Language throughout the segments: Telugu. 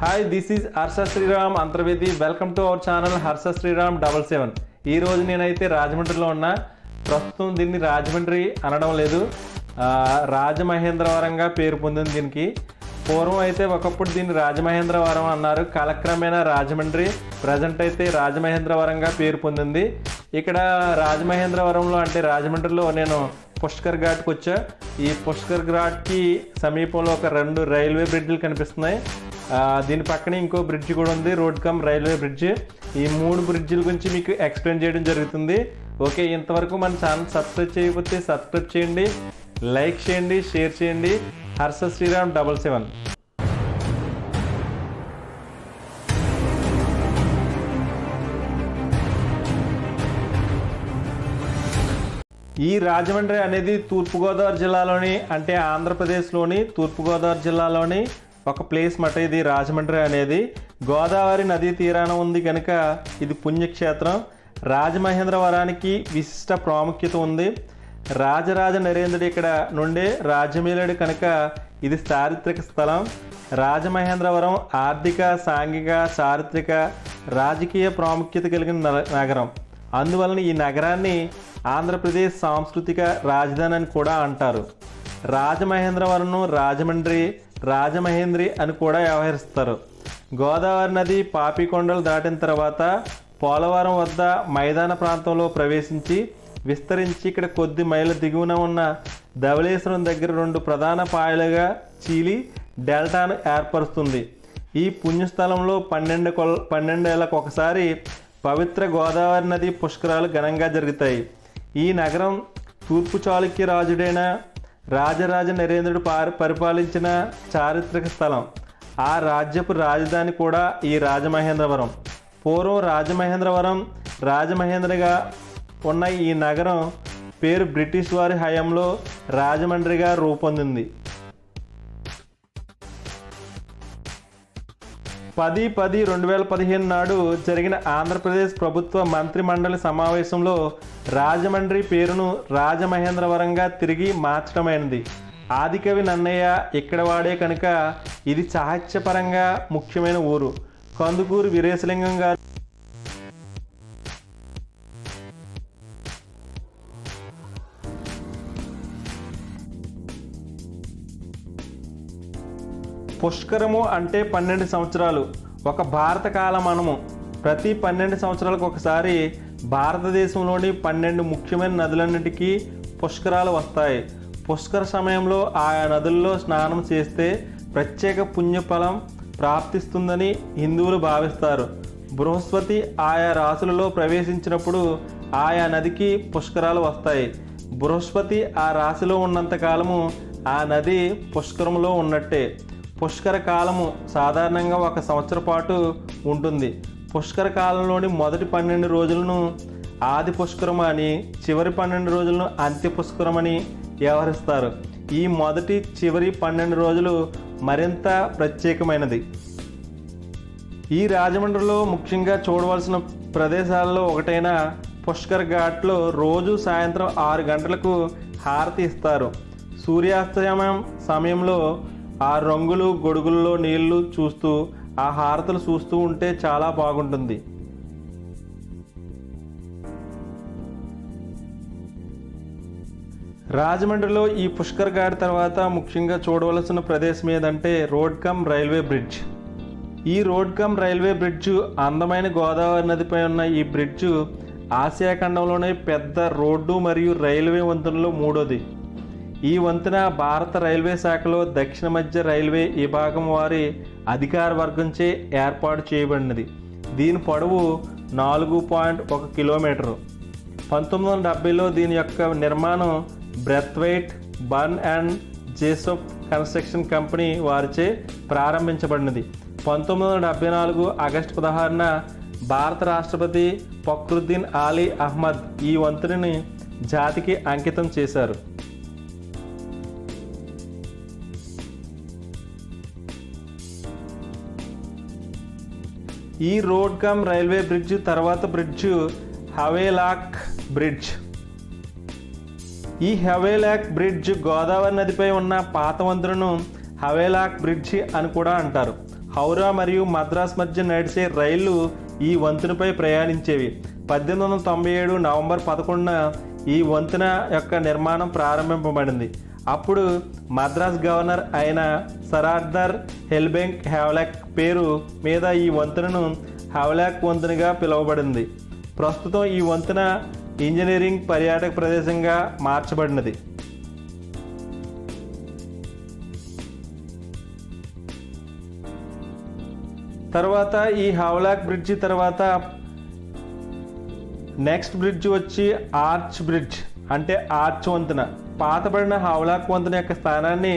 Hi this is Harsha Sriram Antarvedi welcome to our channel Harsha Sriram double seven ఈ రోజు నేనైతే రాజమండ్రిలో ఉన్నా. ప్రస్తుతం దీన్ని రాజమండ్రి అనడం లేదు. రాజమహేంద్రవరంగా పేరు పొందింది దీనికి. పూర్వం అయితే ఒకప్పుడు దీన్ని రాజమహేంద్రవరం అన్నారు. కాలక్రమేణా రాజమండ్రి ప్రజెంట్ అయితే రాజమహేంద్రవరంగా పేరు పొందింది. ఇక్కడ రాజమహేంద్రవరంలో అంటే రాజమండ్రిలో నేను పుష్కర్ ఘాట్కి వచ్చా. ఈ పుష్కర్ ఘాట్కి సమీపంలో ఒక రెండు రైల్వే బ్రిడ్జ్లు కనిపిస్తున్నాయి. దీని పక్కనే ఇంకో బ్రిడ్జ్ కూడా ఉంది రోడ్ కమ్ రైల్వే బ్రిడ్జ్. ఈ మూడు బ్రిడ్జిల గురించి మీకు ఎక్స్ప్లెయిన్ చేయడం జరుగుతుంది. ఓకే ఇంతవరకు మన ఛానల్ సబ్స్క్రైబ్ చేయకపోతే సబ్స్క్రైబ్ చేయండి లైక్ చేయండి షేర్ చేయండి. Harsha Sriram double seven. ఈ రాజమండ్రి అనేది తూర్పుగోదావరి జిల్లాలోని అంటే ఆంధ్రప్రదేశ్లోని తూర్పుగోదావరి జిల్లాలోని ఒక ప్లేస్ మట. ఇది రాజమండ్రి అనేది. గోదావరి నదీ తీరాన ఉంది కనుక ఇది పుణ్యక్షేత్రం. రాజమహేంద్రవరానికి విశిష్ట ప్రాముఖ్యత ఉంది. రాజరాజ నరేంద్రుడు ఇక్కడ నుండే రాజమేలుడు కనుక ఇది చారిత్రక స్థలం. రాజమహేంద్రవరం ఆర్థిక సాంఘిక చారిత్రక రాజకీయ ప్రాముఖ్యత కలిగిన నగరం. అందువలన ఈ నగరాన్ని ఆంధ్రప్రదేశ్ సాంస్కృతిక రాజధాని అని కూడా అంటారు. రాజమహేంద్రవరంను రాజమండ్రి రాజమహేంద్రి అని కూడా వ్యవహరిస్తారు. గోదావరి నది పాపికొండలు దాటిన తర్వాత పోలవరం వద్ద మైదాన ప్రాంతంలో ప్రవేశించి విస్తరించి ఇక్కడ కొద్ది మైళ్ళ దిగువన ఉన్న ధవళేశ్వరం దగ్గర రెండు ప్రధాన పాయలుగా చీలి డెల్టాను ఏర్పరుస్తుంది. ఈ పుణ్యస్థలంలో పన్నెండు కొల పన్నెండేళ్ళకు ఒకసారి పవిత్ర గోదావరి నది పుష్కరాలు ఘనంగా జరుగుతాయి. ఈ నగరం తూర్పు చాళుక్య రాజుడైన రాజరాజ నరేంద్రుడు పారి పరిపాలించిన చారిత్రక స్థలం. ఆ రాజ్యపు రాజధాని కూడా ఈ రాజమహేంద్రవరం. పూర్వం రాజమహేంద్రవరం రాజమహేంద్రగా ఉన్న ఈ నగరం పేరు బ్రిటిష్ వారి హయాంలో రాజమండ్రిగా రూపొందింది. పది పది రెండు వేల పదిహేను నాడు జరిగిన ఆంధ్రప్రదేశ్ ప్రభుత్వ మంత్రి మండలి సమావేశంలో రాజమండ్రి పేరును రాజమహేంద్రవరంగా తిరిగి మార్చడమైనది ఆదికవి నన్నయ్య ఇక్కడ వాడే కనుక ఇది సాహిత్యపరంగా ముఖ్యమైన ఊరు. కందుకూరు వీరేశలింగం గారు పుష్కరము అంటే పన్నెండు సంవత్సరాలు. ఒక భారత కాలమానము ప్రతి పన్నెండు సంవత్సరాలకు ఒకసారి భారతదేశంలోని పన్నెండు ముఖ్యమైన నదులన్నిటికీ పుష్కరాలు వస్తాయి. పుష్కర సమయంలో ఆయా నదుల్లో స్నానం చేస్తే ప్రత్యేక పుణ్యఫలం ప్రాప్తిస్తుందని హిందువులు భావిస్తారు. బృహస్పతి ఆయా రాశులలో ప్రవేశించినప్పుడు ఆయా నదికి పుష్కరాలు వస్తాయి. బృహస్పతి ఆ రాశిలో ఉన్నంత కాలము ఆ నది పుష్కరంలో ఉన్నట్టే. పుష్కర కాలము సాధారణంగా ఒక సంవత్సర పాటు ఉంటుంది. పుష్కర కాలంలోని మొదటి పన్నెండు రోజులను ఆది పుష్కరం అని చివరి పన్నెండు రోజులను అంత్య పుష్కరం అని వ్యవహరిస్తారు. ఈ మొదటి చివరి పన్నెండు రోజులు మరింత ప్రత్యేకమైనది. ఈ రాజమండ్రిలో ముఖ్యంగా చూడవలసిన ప్రదేశాల్లో ఒకటైన పుష్కర్ ఘాట్లో రోజు సాయంత్రం ఆరు గంటలకు హారతి ఇస్తారు. సూర్యాస్తమయం సమయంలో ఆ రంగులు గొడుగుల్లో నీళ్ళు చూస్తూ ఆ హారతలు చూస్తూ ఉంటే చాలా బాగుంటుంది. రాజమండ్రిలో ఈ పుష్కర్ ఘాట్ తర్వాత ముఖ్యంగా చూడవలసిన ప్రదేశం ఏదంటే రోడ్ కమ్ రైల్వే బ్రిడ్జ్. ఈ రోడ్ కమ్ రైల్వే బ్రిడ్జ్ అందమైన గోదావరి నదిపై ఉన్న ఈ బ్రిడ్జ్ ఆసియా ఖండంలోనే పెద్ద రోడ్డు మరియు రైల్వే వంతెనలో మూడోది. ఈ వంతెన భారత రైల్వే శాఖలో దక్షిణ మధ్య రైల్వే విభాగం వారి అధికార వర్గంచే ఏర్పాటు చేయబడినది. దీని పొడవు నాలుగు పాయింట్ ఒక కిలోమీటరు. పంతొమ్మిది వందల డెబ్బైలో దీని యొక్క నిర్మాణం Braithwaite Burn and Jessop construction company వారిచే ప్రారంభించబడినది. పంతొమ్మిది వందల డెబ్బై నాలుగు ఆగస్టు పదహారున భారత రాష్ట్రపతి ఫక్రుద్దీన్ ఆలీ అహ్మద్ ఈ వంతుని జాతికి అంకితం చేశారు. ఈ రోడ్ కమ్ రైల్వే బ్రిడ్జ్ తర్వాత బ్రిడ్జ్ హవేలాక్ బ్రిడ్జ్. ఈ హవేలాక్ బ్రిడ్జ్ గోదావరి నదిపై ఉన్న పాత వంతులను హవేలాక్ బ్రిడ్జ్ అని కూడా అంటారు. హౌరా మరియు మద్రాస్ మధ్య నడిచే రైళ్ళు ఈ వంతెనపై ప్రయాణించేవి. పద్దెనిమిది వందల తొంభై ఏడు నవంబర్ పదకొండున ఈ వంతెన యొక్క నిర్మాణం ప్రారంభింపబడింది. అప్పుడు మద్రాస్ గవర్నర్ అయిన సరార్దర్ హెల్బెంక్ హ్యావ్లాక్ పేరు మీద ఈ వంతెనను హ్యావ్లాక్ వంతెనగా పిలువబడింది. ప్రస్తుతం ఈ వంతెన ఇంజనీరింగ్ పర్యాటక ప్రదేశంగా మార్చబడినది. తర్వాత ఈ హావ్లాక్ బ్రిడ్జి తర్వాత నెక్స్ట్ బ్రిడ్జ్ వచ్చి ఆర్చ్ బ్రిడ్జ్ అంటే ఆర్చ్ వంతెన. పాతబడిన హౌలాక్ వంతెన యొక్క స్థానాన్ని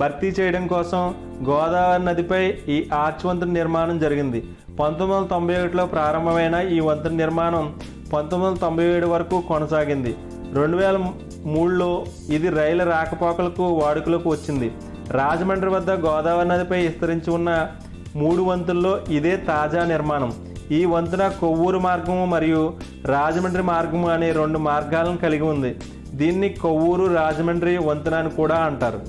భర్తీ చేయడం కోసం గోదావరి నదిపై ఈ ఆర్చ్ వంతెన నిర్మాణం జరిగింది. పంతొమ్మిది వందల తొంభై ఒకటిలో ప్రారంభమైన ఈ వంతెన నిర్మాణం పంతొమ్మిది వందల తొంభై ఏడు వరకు కొనసాగింది. రెండు వేల మూడులో ఇది రైలు రాకపోకలకు వాడుకలోకి వచ్చింది. రాజమండ్రి వద్ద గోదావరి నదిపై విస్తరించి ఉన్న మూడు వంతుల్లో ఇదే తాజా నిర్మాణం. ఈ వంతెన కొవ్వూరు మార్గము మరియు రాజమండ్రి మార్గము అనే రెండు మార్గాలను కలిగి ఉంది. దీన్ని కొవ్వూరు రాజమండ్రి వంతెన అని కూడా అంటారు.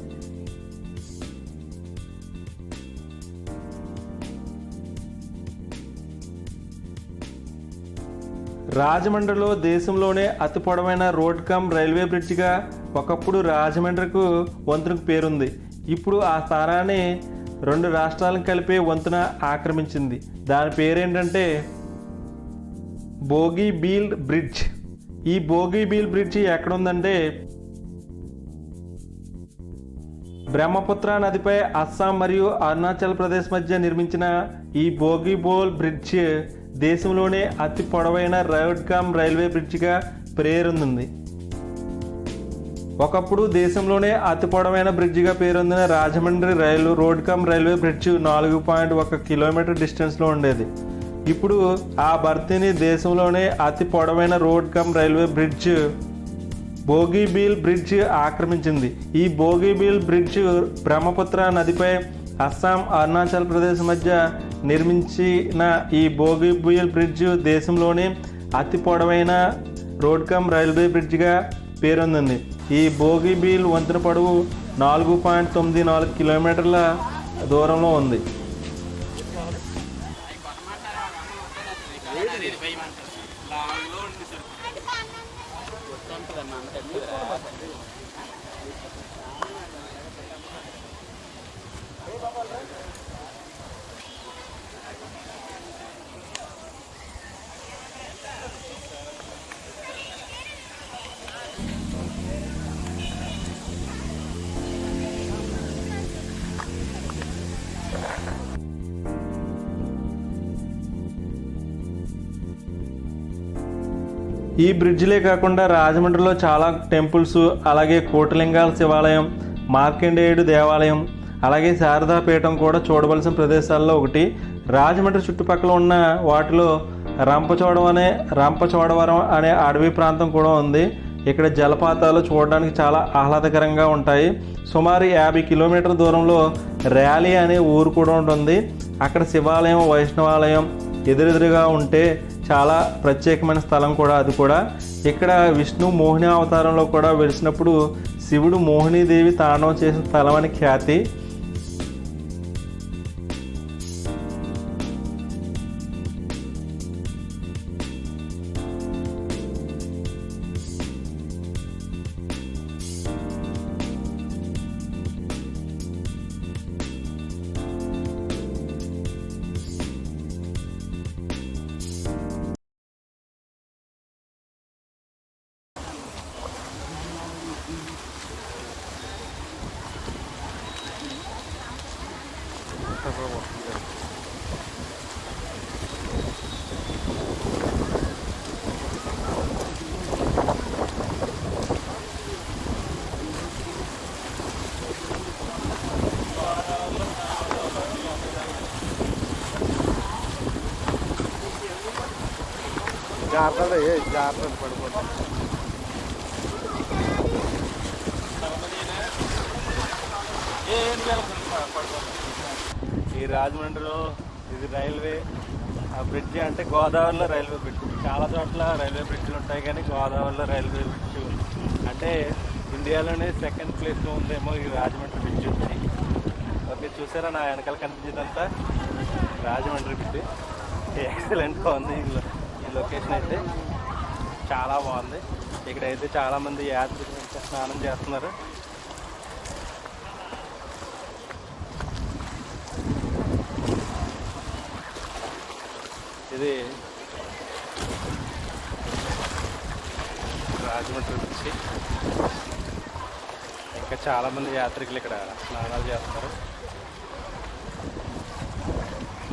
రాజమండ్రిలో దేశంలోనే అతి పొడవైన రోడ్ కమ్ రైల్వే బ్రిడ్జిగా ఒకప్పుడు రాజమండ్రికు వంతెనకు పేరుంది. ఇప్పుడు ఆ స్థానాన్ని రెండు రాష్ట్రాలను కలిపే వంతెన ఆక్రమించింది. దాని పేరేంటంటే బోగి బీల్డ్ బ్రిడ్జ్. ఈ బోగి బీల్ బ్రిడ్జ్ ఎక్కడుందంటే బ్రహ్మపుత్ర నదిపై అస్సాం మరియు అరుణాచల్ ప్రదేశ్ మధ్య నిర్మించిన ఈ బోగిబోల్ బ్రిడ్జ్ దేశంలోనే అతి పొడవైన రోడ్ రైల్వే బ్రిడ్జిగా పేరొందింది. ఒకప్పుడు దేశంలోనే అతి పొడవైన బ్రిడ్జిగా పేరొందిన Rajahmundry rail road cum railway bridge నాలుగు పాయింట్ ఒక కిలోమీటర్ డిస్టెన్స్లో ఉండేది. ఇప్పుడు ఆ భర్తీని దేశంలోనే అతి పొడవైన road cum railway bridge Bogibeel bridge ఆక్రమించింది. ఈ బోగిబీల్ బ్రిడ్జ్ బ్రహ్మపుత్ర నదిపై అస్సాం అరుణాచల్ ప్రదేశ్ మధ్య నిర్మించిన ఈ బోగిబీల్ బ్రిడ్జ్ దేశంలోనే అతి పొడవైన రోడ్ కమ్ రైల్వే బ్రిడ్జ్గా పేరొందింది. ఈ బోగిబీల్ వంతెన పొడవు నాలుగు పాయింట్ తొమ్మిది నాలుగు కిలోమీటర్ల దూరంలో ఉంది. ఉంటుంది ఇది భయం అంటే లాంగ్లో ఉంది సార్ ఈ బ్రిడ్జిలే కాకుండా రాజమండ్రిలో చాలా టెంపుల్స్ అలాగే కోటలింగాల శివాలయం మార్కండేయుడు దేవాలయం అలాగే శారదాపీఠం కూడా చూడవలసిన ప్రదేశాల్లో ఒకటి. రాజమండ్రి చుట్టుపక్కల ఉన్న వాటిలో రంపచోడవరం అనే రంపచోడవరం అనే అడవి ప్రాంతం కూడా ఉంది. ఇక్కడ జలపాతాలు చూడడానికి చాలా ఆహ్లాదకరంగా ఉంటాయి. సుమారు యాభై కిలోమీటర్ల దూరంలో ర్యాలీ అనే ఊరు కూడా ఉంటుంది. అక్కడ శివాలయం వైష్ణవాలయం ఎదురెదురుగా ఉంటే చాలా ప్రత్యేకమైన స్థలం కూడా అది కూడా. ఇక్కడ విష్ణు మోహిని అవతారంలో కూడా వెలిసినప్పుడు శివుడు మోహినీదేవి తాండవం చేసిన స్థలం అని ఖ్యాతి. జాగ్రత్త ఏ జాగ్రత్త పడిపోతుంది ఈ రాజమండ్రిలో ఇది రైల్వే. ఆ బ్రిడ్జి అంటే గోదావరిలో రైల్వే బ్రిడ్జ్. చాలా చోట్ల రైల్వే బ్రిడ్జ్లు ఉంటాయి కానీ గోదావరిలో రైల్వే బ్రిడ్జ్ అంటే ఇండియాలోనే సెకండ్ ప్లేస్లో ఉందేమో ఈ రాజమండ్రి బ్రిడ్జ్ వచ్చి ఓకే చూసారా? నా వెనకాల కనిపించేదంతా రాజమండ్రి బ్రిడ్జ్. ఎక్సలెంట్గా ఉంది ఈ లొకేషన్ అయితే. చాలా బాగుంది. ఇక్కడైతే చాలామంది యాత్రికులు స్నానం చేస్తున్నారు. ఇది రాజమండ్రి నుంచి ఇంకా చాలా మంది యాత్రికులు ఇక్కడ స్నానాలు చేస్తారు.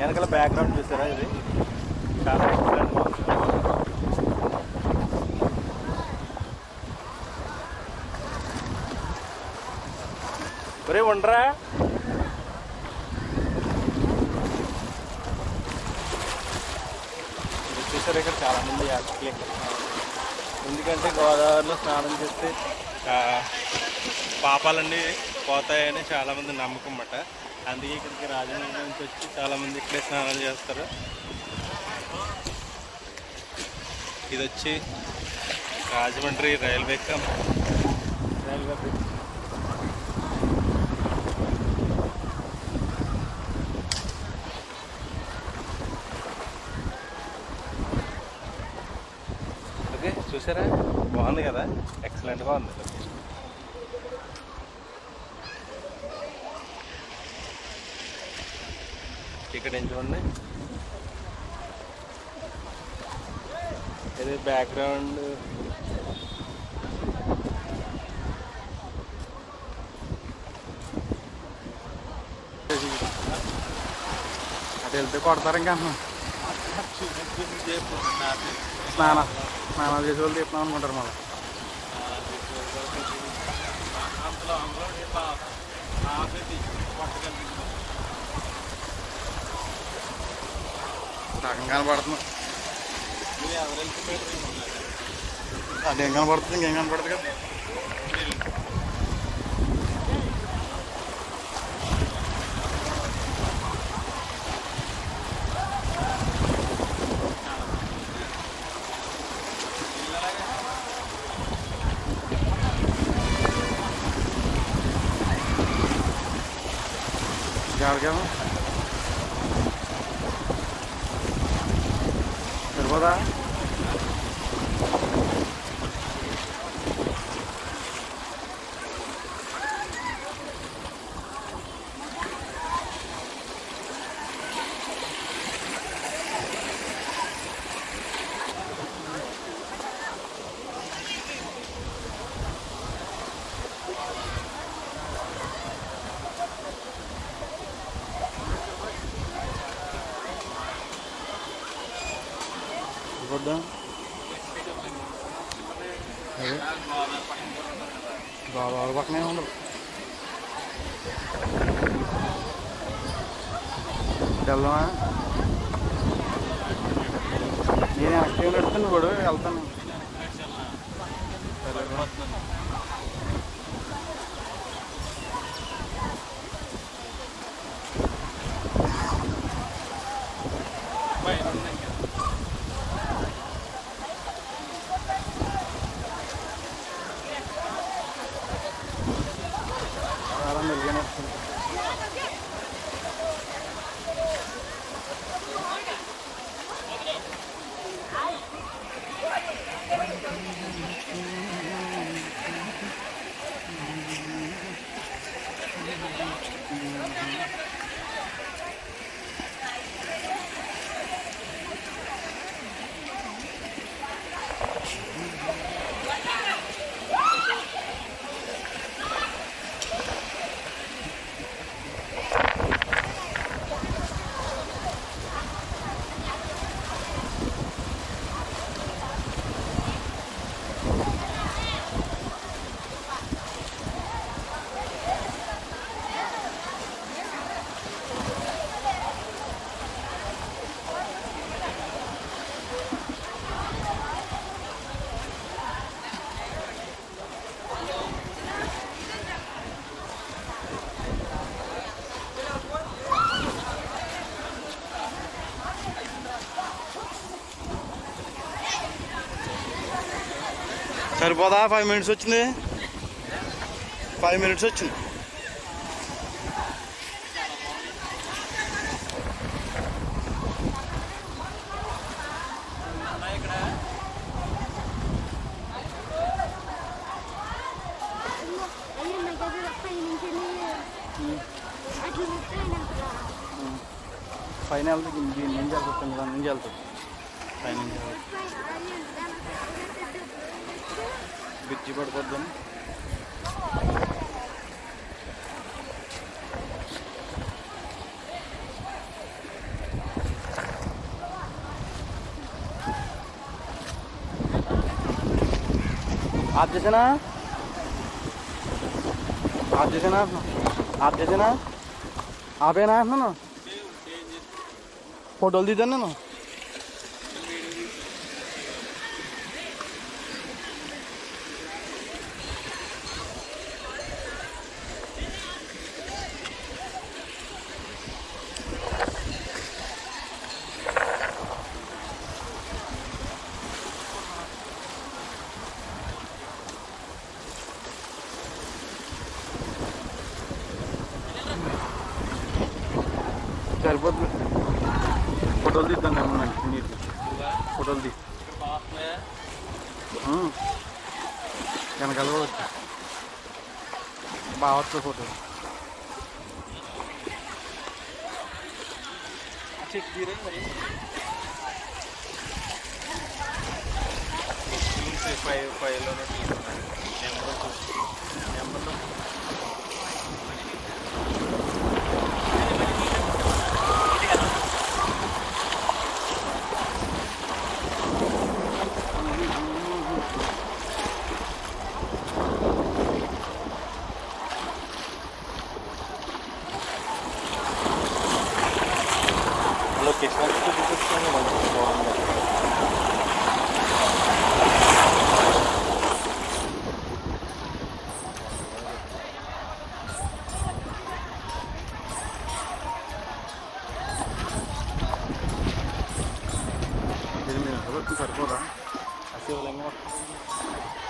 వెనకాల బ్యాక్గ్రౌండ్ చూసారా ఇది? చాలా excellent ఒరే ఉండరా ఇది చాలామంది ఇక్కడ యాత్రికులు. ఎందుకంటే గోదావరిలో స్నానం చేస్తే పాపాలన్నీ పోతాయని చాలామంది నమ్మకం అన్నమాట. అందుకే ఇక్కడికి రాజమండ్రి నుంచి వచ్చి చాలామంది ఇక్కడే స్నానాలు చేస్తారు. ఇది వచ్చి Rajahmundry railway cum. Railway bridge okay చూసారా? బాగుంది కదా? ఎక్సలెంట్గా ఉంది. ఇక్కడ ఏం చూడండి? ఇది బ్యాక్గ్రౌండ్ అటు వెళ్తే కొడతారు ఇంకా. స్నానం. స్నానాలు చేసే వాళ్ళు చెప్తున్నాం అనుకుంటారు మళ్ళీ. సగం కనపడుతుంది అదేం కనపడుతుంది ఇంకేం కనపడుతుంది కదా. regarde. కూడా వెళ్తాను. సరిపోదా? ఫైవ్ మినిట్స్ వచ్చింది. ఫైవ్ మినిట్స్ వచ్చింది. పైన వెళ్తే నేను వెళ్తాను పైన জীবট করতাম आप जैसे ना आप जैसे ना आप जैसे ना आप ना ना फोटो जल्दी देना ना సరిపోతుంది. ఫోటోలు తీద్దాం ఏమన్నా నీకు ఫోటోలు తీ. వెనకాల కూడా వచ్చా. బాగా వస్తుంది నెంబర్ నెంబర్లో చూపిస్తాను బాగుంది ఇది మీరు ఎవరికి సరిపోదా శివలింగం మనం చూడలేదు